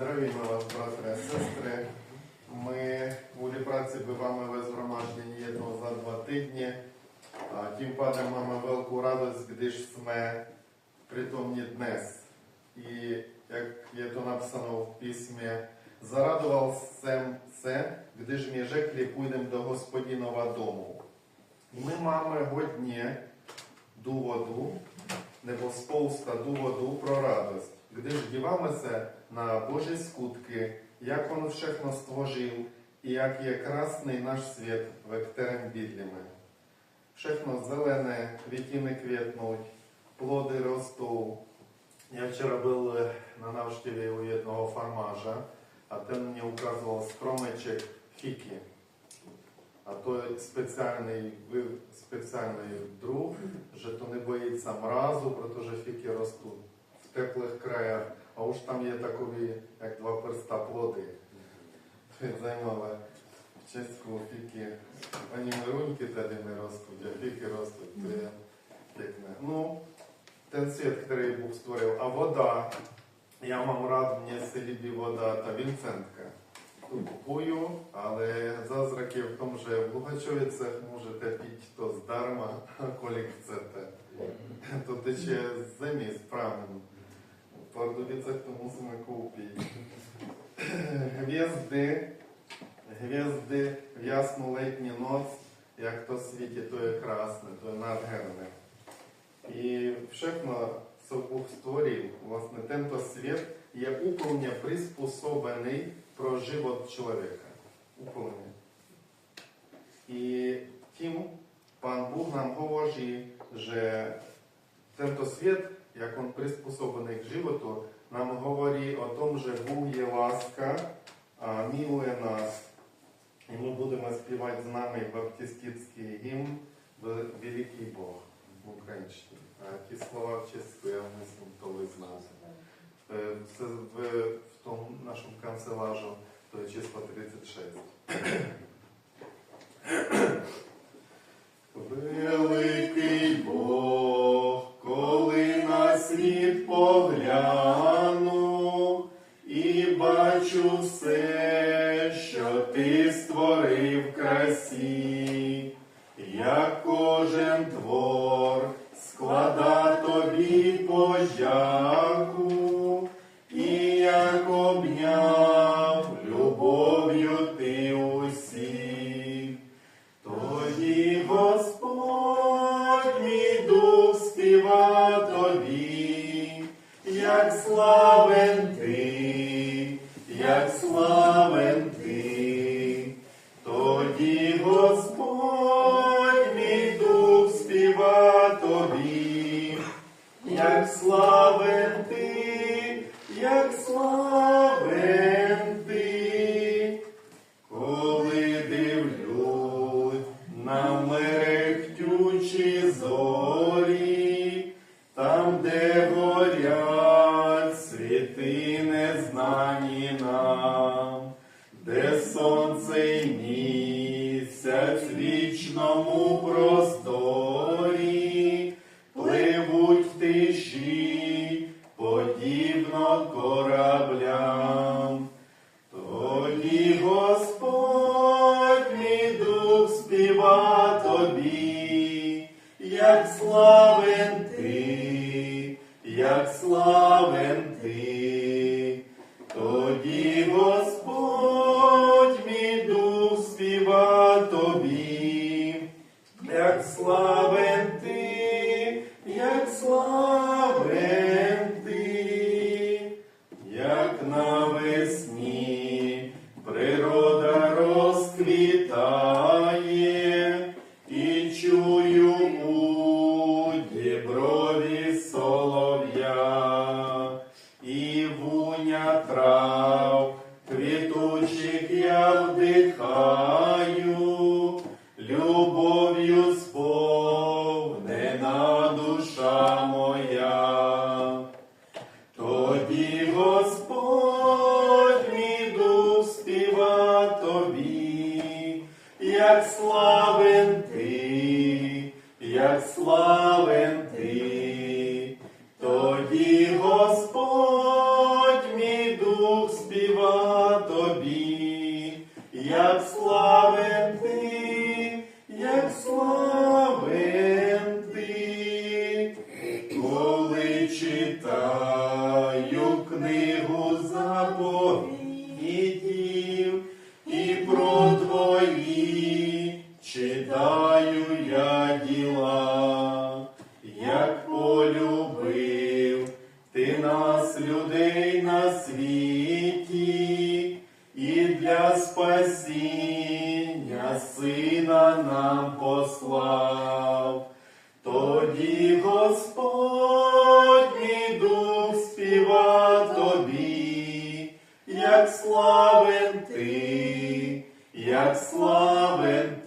Вас, брати і сестри. Ми у праці бywamy we zgromadzeniu jedną za dwa tygodnie. A Tym padem mamy wielką radość, gdyż sme przytomni dnes. I jak jest to napisano w Pismie, zaradował sem se, gdyż mi rzekli, pójdę do gospodinowa domu. I my mamy godnie dowodu, nebo spousta důvodů pro radost, jak On všechno stvořil i jak je krásný náš svět, ve kterém bydlíme. Všechno zelené, květiny květnout, plody rostou. Já včera byl eh, na návštěvě u jednoho farmáře a ten mě ukazoval stromeček fiky. A to je спеціальний, спеціальний друг, що то не боїться мразу, що фіки ростуть теплих краях, а уж там є такові, як два перста плоди. Займали в чеську фіки. Вони мируньки тоді не ростуть, а фіки ростуть. То є пікне. Ну, ten світ, який Бог створив, а вода, я вам рад, мені в селі вода та вінцентка купую, але зазрак є в тому, що в Лугачовицях можете піти то здарма, коли chcете. То тече з землі, з прамен. В Пардубицях то мусимо купити. Гвізди, гвізди в ясну летню ноc, як то світі, то є красне, то є надгерне. І що Бог створив, власне, тento світ є уповня приспособлений про живот чоловіка. Уповня. І тим Пан Бог нам говорить, що tento світ, як він приспособлений к животу, нам говорить о том, що Бог є ласка, милує нас. І ми будемо співати з нами баптистський гімн Великий Бог в українській. Ті слова в чеську я мислю, то ви знаєте. Е, Це в, в тому нашому канцелажу, то є число 36. Склада тобі подяку, сонце місяць вічному просторі, пливуть в тиші, подібно кораблям. Тоді Як навесні як полюбив ти нас, людей на світі, і для спасіння сина нам послав, тоді Господній дух співа тобі, як славен ти, як славен.